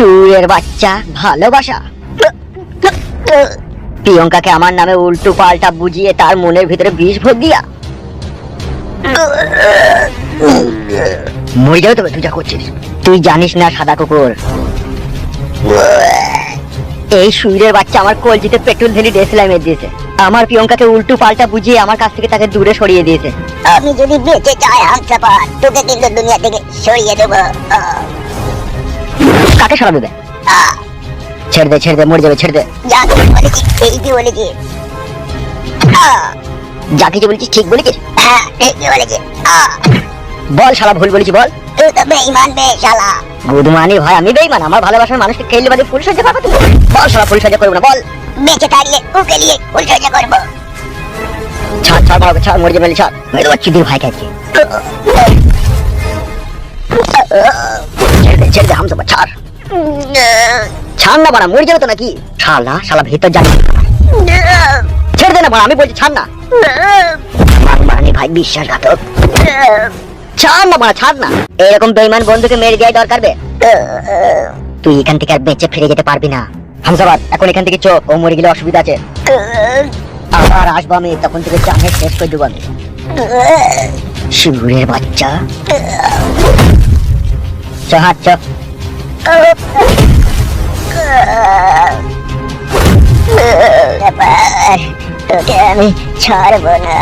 শুয়ের বাচ্চা, ভালোবাসা। প্রিয়ঙ্কাকে আমার নামে উল্টো পাল্টা বুঝিয়ে তার মনের ভিতরে বিষ ভোগ দিয়া। মরে যাও তবে তুই যা করছিস। তুই জানিস না সাদা কুকুর। এই সুইরের বাচ্চা আমার কলজিতে পেট্রোল ঢেলে ডেসলাই মেরে দিয়েছে। আমার প্রিয়ঙ্কাকে উল্টো পাল্টা বুঝিয়ে আমার কাছ থেকে তাকে দূরে সরিয়ে দিয়েছে। আমি যদি বেঁচে যাই হামসাপার তোকে কিন্তু দুনিয়া থেকে সরিয়ে দেবো। কাকে সরা দেবে ছেড়ে দে ছেড়ে দে মরে যাবে ছেড়ে দে। যা কিছু বলেছি যা বলছিস ঠিক বলেছিস? হ্যাঁ বলেছি বল শালা ভুল বলেছি বল। তুই তো বেইমান বে শালা। গুদমানি ভাই আমি আমার ভালোবাসার মানুষকে খেললে বাদে ফুল পাবো তুমি? বল শালা ফুল করব না বল। বেঁচে থাকলে ওকে নিয়ে পরিচর্যা করব ছাড় ছাড় মারবে ছাড় মরে যাবে ছাড়। মেরে দেবো চিদির ভাই ছেড়ে দে ছেড়ে দে হামসা ছাড়। ছাড় না বাড়া মরে যাবে তো নাকি? শালা শালা ভেতর যাবে ছেড়ে দে না বাড়া আমি বলছি ছাড় না। মারমানি ভাই বিশ্বাসঘাতক। ছাড় না বাড়া ছাড় না। এরকম বেইমান বন্ধুকে মেরে দেওয়াই দরকার বে। তুই এখান থেকে আর বেঁচে ফিরে যেতে পারবি না। হামসাবাদ এখন এখান থেকে চোখ ও মরে গেলে অসুবিধা আছে। আবার আসব আমি তখন থেকে জানে শেষ করে দেবো আমি। শিবুরের বাচ্চা। চ হাত চ। ব্যাপার, তোকে আমি ছাড়বো না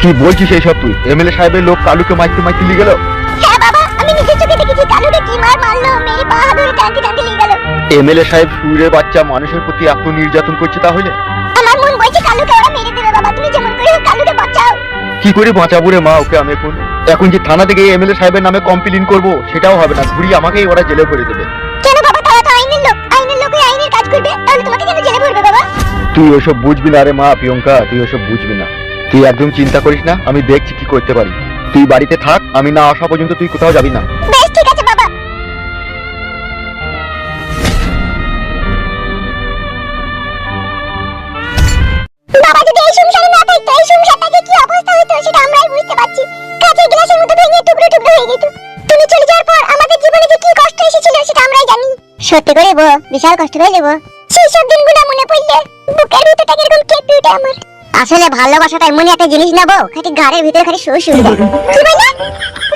কি বলছিস এইসব তুই? এমএলএ সাহেবের লোক কালুকে মাইতে মাইতে লিয়ে গেল? হ্যাঁ বাবা আমি নিজের চোখে দেখেছি কালুকে কি মার মারলো মেরে পা ধরে টানতে টানতে নিয়ে গেল। এমএলএ সাহেব সুরের বাচ্চা মানুষের প্রতি এত নির্যাতন করছে তাহলে? কি করে বাঁচাবো রে মা ওকে আমি এখন? এখন যে থানা থেকে এমএলএ সাহেবের নামে কমপ্লেন করব সেটাও হবে না। ঘুরি আমাকেই ওরা জেলে ভরে দেবে। কেন বাবা তারা তো আইনের লোক। আইনের লোকই আইনের কাজ করবে। তাহলে তোমাকে কেন জেলে ভরবে বাবা? তুই ওসব বুঝবি না রে মা প্রিয়ঙ্কা তুই ওসব বুঝবি না। তুই একদম চিন্তা করিস না আমি দেখছি কি করতে পারি। তুই বাড়িতে থাক আমি না আসা পর্যন্ত তুই কোথাও যাবি না। সত্যি করে বো বিশাল কষ্ট হয়ে যাব। সেই সব দিনগুলো মনে পড়লে বুকের ভিতরটা কীরকম কেঁপে ওঠে আমার। আসলে ভালোবাসাটা এমনই একটা জিনিস না বউ, খালি ঘাড়ের ভিতরে খালি শুয়ে শুয়ে। কি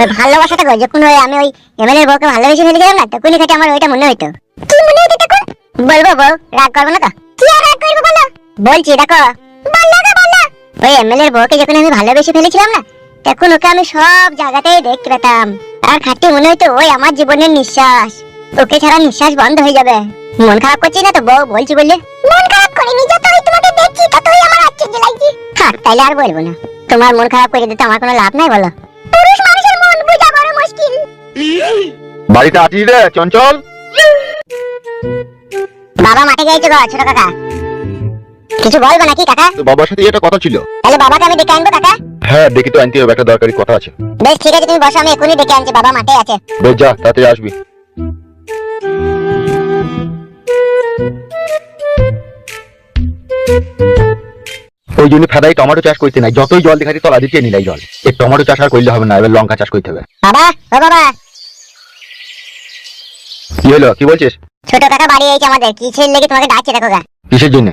ওই ভালোবাসাটা গো যখন ওই আমি ওই এমএলএর বউকে ভালোবেসে ফেলে গেলাম না, তখনই খালি আমার ওইটা মনে হইতো। কি মনে হইতো তখন? বলব বউ রাগ করব না তো? কি আর রাগ করব বলো? বলছি, দেখো। বলল গো বলল ওই এমএলএর বউকে যখন আমি ভালোবেসে ফেলেছিলাম না, তখন ওকে আমি সব জায়গাতেই দেখতে পেতাম। আর খাটি মনে হইতো ওই আমার জীবনের নিঃশ্বাস। ওকে ছাড়া নিঃশ্বাস বন্ধ হয়ে যাবে। মন খারাপ করছি না তো বউ? বলছি বললে। মন খারাপ করিনি যতই তোমাকে দেখছি ততই আমার আশ্চর্য লাগছে। হ্যাঁ তাইলে আর বলব না। তোমার মন খারাপ করে দিতে আমার কোনো লাভ নাই বলো। পুরুষ মানুষের মন বোঝা বড় মুশকিল। বাড়িতে আছিস রে চঞ্চল? বাবা মাঠে গিয়েছে গো ছোট কাকা। কিছু বলব নাকি কাকা? বাবার সাথে এটা কথা ছিল। তাহলে বাবাকে আমি ডেকে আনব কাকা? হ্যাঁ দেখি তো আনতে হবে একটা দরকারি কথা আছে। বেশ ঠিক আছে তুমি বসো আমি এখনই ডেকে আনছি বাবা মাঠে আছে। বেশ যা তাড়াতাড়ি আসবি। ওই জন্য ফেদাই টমেটো চাষ করতে নাই। যতই জল দেখাচ্ছি তলা দিতে নিলাই জল। এই টমেটো চাষ আর করলে হবে না এবার লঙ্কা চাষ করতে হবে। বাবা ও বাবা। কি হলো? কি বলছিস? ছোট কাকা বাড়ি এইছে আমাদের। কিসের লেগে তোমাকে ডাকছে দেখো গা। কিসের জন্য?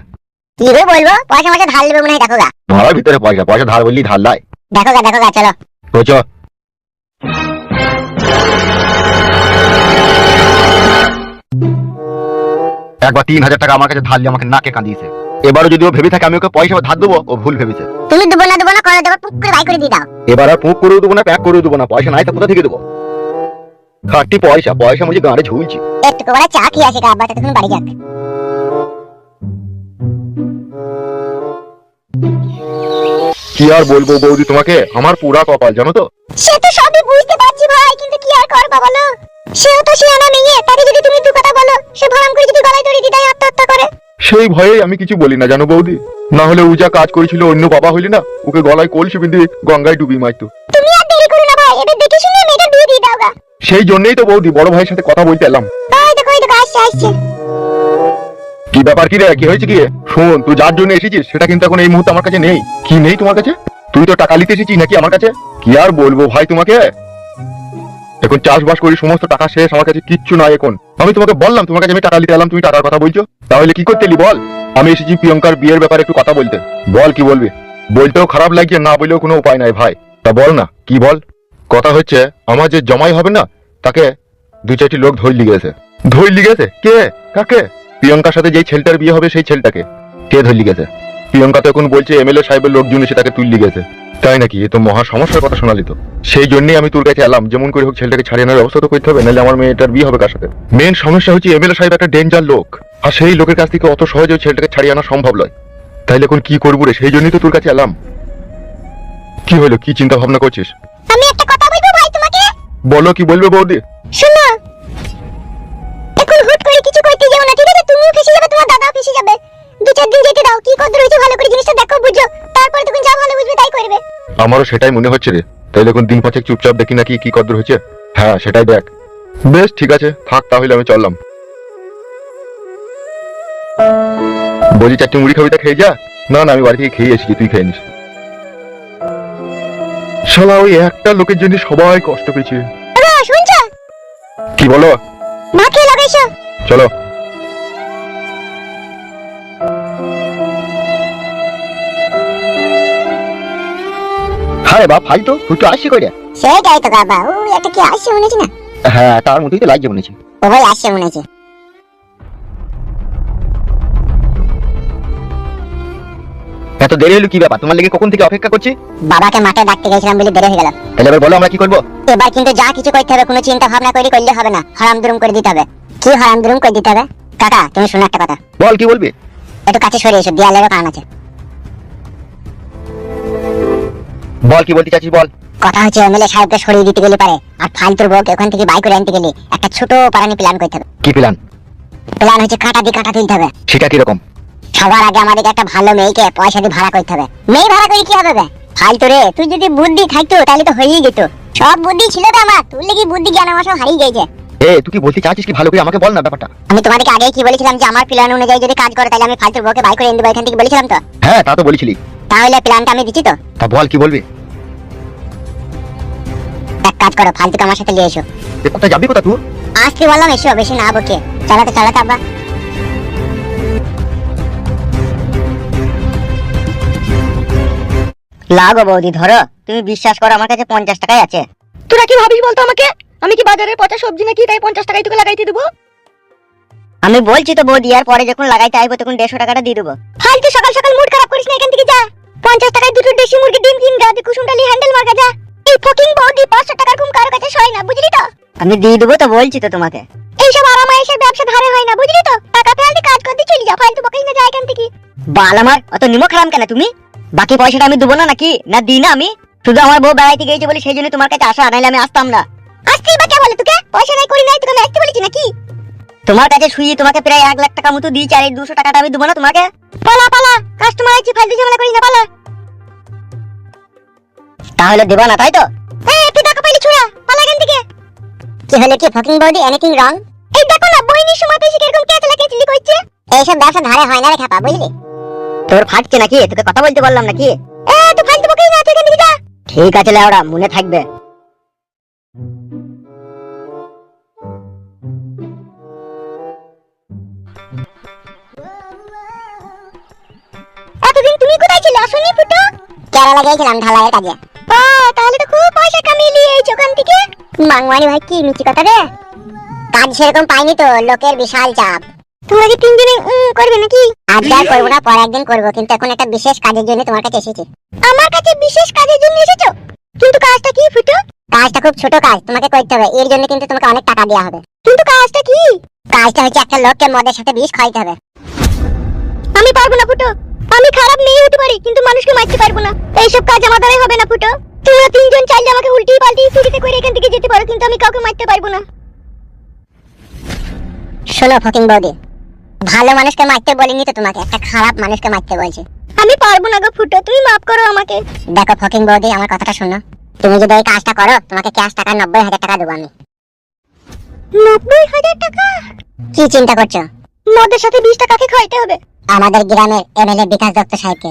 কি রে বলব? পয়সা মাসে ধার নেবে মনে হয় দেখো গা। ধরার ভিতরে পয়সা। পয়সা ধার বললি ধার লাই। দেখো গা দেখো গা চলো। বুঝছ একবার তিন হাজার টাকা আমার কাছে ধার নিয়ে আমাকে নাকে কাঁদিয়েছে। এবারও যদি ও ভেবে থাকে আমি ওকে পয়সা ধার দেবো ও ভুল ভেবেছে। তুমি দেবো না দেবো না করে দেবো টুক করে বাই করে দিয়ে দাও। এবার আর পুঁক করেও দেবো না প্যাক করেও দেবো না পয়সা নাই তো কোথা থেকে দেবো? খাটটি পয়সা পয়সা মুঝে গাঁড়ে ঝুলছি। একটু করে চা খেয়ে আসে গা তখন বাড়ি যাক। কি আর বলব বৌদি তোমাকে? আমার পুরা কপাল জানো তো? সে তো সবই বুঝতে পারছি ভাই কিন্তু কি আর করবা বলো? সেও তো শিয়ানা মেয়ে তাকে যদি তুমি দু কথা বলো সে ভরাম করে যদি গলায় দড়ি দিদাই আত্মহত্যা করে সেই ভয়ে আমি কিছু বলি না জানো বৌদি? না হলে ও যা কাজ করেছিল অন্য বাবা হইলে না ওকে গলায় কলসি বিঁধে গঙ্গায় ডুবি মারতো। তুমি আর দেরি করো না ভাই এবার দেখে শুনে মেয়েটা বিয়ে দিয়ে দাও সেই জন্যই তো বৌদি বড় ভাইয়ের সাথে কথা বলতে এলাম। দেখো ওই দেখো আসছে আসছে। কি ব্যাপার কি রে কি হয়েছে কি? শোন তুই যার জন্য এসেছিস সেটা কিন্তু এখন এই মুহূর্তে আমার কাছে নেই। কি নেই তোমার কাছে? তুই তো টাকা নিতে এসেছিস নাকি আমার কাছে? কি আর বলব ভাই তোমাকে? এখন চাষবাস করি সমস্ত টাকা শেষ আমার কাছে কিচ্ছু নাই এখন। আমি তোমাকে বললাম তোমার কাছে আমি টাকা নিতে এলাম তুমি টাকার কথা বলছো। তাহলে কি করতে এলি বল? আমি এসেছি প্রিয়ঙ্কার বিয়ের ব্যাপারে একটু কথা বলতে। বল কি বলবি? বলতেও খারাপ লাগছে, না বলেও কোনো উপায় নাই ভাই। তা বল না, কি বল? কথা হচ্ছে, আমার যে জমাই হবে না, তাকে দু চারটি লোক ধৈর্য গেছে। ধৈর্য গেছে? কে? কাকে? প্রিয়ঙ্কার সাথে যেই ছেলেটার বিয়ে হবে সেই ছেলেটাকে। কে ধৈর্য গেছে? প্রিয়ঙ্কা তো এখন বলছে, এমএলএ সাহেবের লোকজন এসে তাকে তুললি গেছে। তাই নাকি? এ তো মহা সমস্যার কথা শোনালি তো। সেই জন্যই আমি তোর কাছে এলাম যেমন করে হোক ছেলেটাকে ছাড়িয়ে আনার ব্যবস্থা তো করতে হবে নাহলে আমার মেয়েটার বিয়ে হবে কার সাথে? মেন সমস্যা হচ্ছে এমএলএ সাহেব একটা ডেঞ্জার লোক আর সেই লোকের কাছ থেকে অত সহজে ওই ছেলেটাকে ছাড়িয়ে আনা সম্ভব নয়। তাইলে এখন কি করব রে? সেই জন্যই তো তোর কাছে এলাম। কি হলো? কি চিন্তা ভাবনা করছিস? আমি একটা কথা বলব ভাই তোমাকে? বলো কি বলবে বৌদি? শোনো। এখন হুট করে কিছু করতে যাও না ঠিক আছে? তুমিও ফেসে যাবে তোমার দাদাও ফেসে যাবে। দু চার দিন যেতে দাও কি কত রয়েছে ভালো করে জিনিসটা দেখো বুঝো। তাই করবে। আমারও সেটাই মনে হচ্ছে রে। তাইলে এখন দিন পাঁচেক চুপচাপ দেখি নাকি কি কদ্র হয়েছে। হ্যাঁ সেটাই দেখ। বেশ ঠিক আছে। থাক তাহলে আমি চললাম। বলছি চারটি মুড়ি খাবি তা খেয়ে যা। না না আমি বাড়ি থেকে খেয়ে এসেছি তুই খেয়ে নিস। শালা ওই একটা লোকের জন্য সবাই কষ্ট পেয়েছে। শুনছো? কি বলো? খেয়ে লাগাইছো? চলো। হ্যাঁ বাপ ভাই তো তো আসছি কইরা? সেটাই তো বাবা ও একটা কি আসছে মনে না? হ্যাঁ তার মধ্যেই তো লাগছে মনে ও ভাই আসছে মনে এত দেরি হলো কি ব্যাপার? তোমার লেগে কখন থেকে অপেক্ষা করছি? বাবাকে মাঠে ডাকতে গেছিলাম বলে দেরি হয়ে গেল। তাহলে এবার বলো আমরা কি করব? এবার কিন্তু যা কিছু করতে হবে কোনো চিন্তা ভাবনা করে করলে হবে না। হারাম দুরুম করে দিতে হবে। কি হারাম দুরুম করে দিতে হবে? কাকা তুমি শোনো একটা কথা। বল কি বলবি? একটু কাছে সরে এসো দেয়ালেরও কারণ আছে। বল কি বলতে চাচ্ছিস বল? কথা হচ্ছে এমএলএ সাহেবকে সরিয়ে দিতে গেলে পারে আর ফালতুর বউকে ওখান থেকে বাই করে আনতে গেলে একটা ছোট পারানি প্ল্যান করতে হবে। কি প্ল্যান প্ল্যান হচ্ছে কাঁটা দিয়ে কাঁটা তুলতে হবে। সেটা কীরকম? সবার আগে আমাদেরকে একটা ভালো মেয়েকে পয়সা দিয়ে ভাড়া করতে হবে। মেয়ে ভাড়া করে কি হবে বে? ফালতু রে তুই যদি বুদ্ধি থাকতো তাহলে তো হয়েই যেত। সব বুদ্ধি ছিল তো আমার তুই লেগে বুদ্ধি জ্ঞান আমার সব হারিয়ে গেছে। এ তুই কি বলতে চাচ্ছিস কি ভালো করে? আমাকে বল না ব্যাপারটা। আমি তোমাদেরকে আগেই কি বলেছিলাম যে আমার প্ল্যান অনুযায়ী যদি কাজ করে তাহলে আমি ফালতুর বউকে বাই করে এনে দেবো এখান থেকে বলেছিলাম তো? হ্যাঁ তা তো বলেছিলি। তাহলে প্ল্যানটা আমি দিচ্ছি তো? তা বল কি বলবি? এক কাজ করো ফালতুকে আমার সাথে নিয়ে এসো। এ কোথায় যাবি কোথা তুই? আজকে বললাম এসো বেশি না বকে। চালাতে চালাতে আব্বা। লাগো বৌদি ধরো। তুমি বিশ্বাস করো আমার কাছে পঞ্চাশ টাকাই আছে। তোরা কি ভাবিস বলতো আমাকে? আমি কি বাজারে পচা সবজি নাকি তাই পঞ্চাশ টাকাই তোকে লাগাইতে দেবো? আমি বলছি তো বৌদি আর পরে যখন লাগাইতে আইবো তখন দেড়শো টাকাটা দিয়ে দেবো। ফালতু সকাল সকাল মুড খারাপ করিস না এখান থেকে যা। পঞ্চাশ টাকায় দুটো দেশি মুরগি ডিম কিন গা কুসুমডালি হ্যান্ডেল মার্কা যা। এই ফকিং বৌদি পাঁচশো টাকার ঘুম কারও কাছে সয় না বুঝলি তো? আমি দিয়ে দেবো তো বলছি তো তোমাকে। এইসব আরাম এসে ব্যবসা ধারে হয় না বুঝলি তো? টাকা ফেলতে কাজ করতে চলে যা ফালতু বকাই না যায় এখান থেকে। বাল আমার অত নিমক খারাম কেন তুমি? বাকি পয়সাটা আমি দেবো না নাকি? না দিই না আমি? শুধু আমার বউ বেড়াইতে গিয়েছে বলে সেই জন্য তোমার কাছে আসা নাইলে আমি আসতাম না। আসতেই বা কে বলে তোকে? পয়সা নাই করি নাই তোকে আমি আসতে বলেছি নাকি? তোমার কাছে শুয়ে তোমাকে প্রায় এক লাখ টাকা মতো দিয়েছি আর এই দুশো টাকাটা আমি দেবো না তোমাকে? পালা পালা কাস্টমার আছে ফালতু ঝামেলা করি না পালা। তাহলে দেবা না তাই তো? এই তুই টাকা পাইলি ছুড়া পালা এখান থেকে। কি হলো কি ফকিং বৌদি এনিথিং রং এই দেখো না বইনির সময় পেশি কীরকম কেচলা কেচলি করছে। এইসব ব্যবসা ধারে হয় না রে খাপা বুঝলি? তোর ফাটছে নাকি? তোকে কথা বলতে বললাম নাকি? এ তুই ফালতু বকাই না তুই এখান থেকে যা। ঠিক আছে লেওড়া মনে থাকবে। এতদিন তুমি কোথায় ছিলে? আসনি ফুটো? কেরালা গিয়েছিলাম ঢালাইয়ের কাজে। তাহলে তো খুব পয়সা কামিয়ে ওখান থেকে। মাংমানি ভাই কি মিছি কথা রে? কাজ সেরকম পাইনি তো লোকের বিশাল চাপ। তোমরা কি তিনজনে করবে নাকি? আর করব না পরে একদিন করব কিন্তু এখন একটা বিশেষ কাজের জন্য তোমার কাছে এসেছি। আমার কাছে বিশেষ কাজের জন্য এসেছ? কিন্তু কাজটা কি ফুটো? কাজটা খুব ছোট কাজ তোমাকে করতে হবে। এর জন্য কিন্তু তোমাকে অনেক টাকা দেওয়া হবে। কিন্তু কাজটা কি? কাজটা হচ্ছে একটা লোককে মদের সাথে বিষ খাইতে হবে। আমি পারব না ফুটো। আমি খারাপ মেয়ে হতে পারি কিন্তু মানুষকে মারতে পারব না। এইসব কাজ আমার দ্বারাই হবে না ফুটো। তোমরা তিনজন চাইলে আমাকে উল্টি পাল্টি চুরিতে করে এখান থেকে যেতে পারো কিন্তু আমি কাউকে মারতে পারব না। শোনো ফকিং বৌদি ভালো মানুষকে মারতে বলিনি তো তোমাকে একটা খারাপ মানুষকে মারতে বলছি। আমি পারব না গো ফুটো তুমি মাফ করো আমাকে। দেখো ফকিং বৌদি আমার কথাটা শোনো তুমি যদি এই কাজটা করো তোমাকে ক্যাশ টাকা নব্বই হাজার টাকা দেবো আমি। নব্বই হাজার টাকা? কি চিন্তা করছ? মদের সাথে বিশ টাকাকে খাইতে হবে? আমাদের গ্রামের এমএলএ বিকাশ দত্ত সাহেবকে।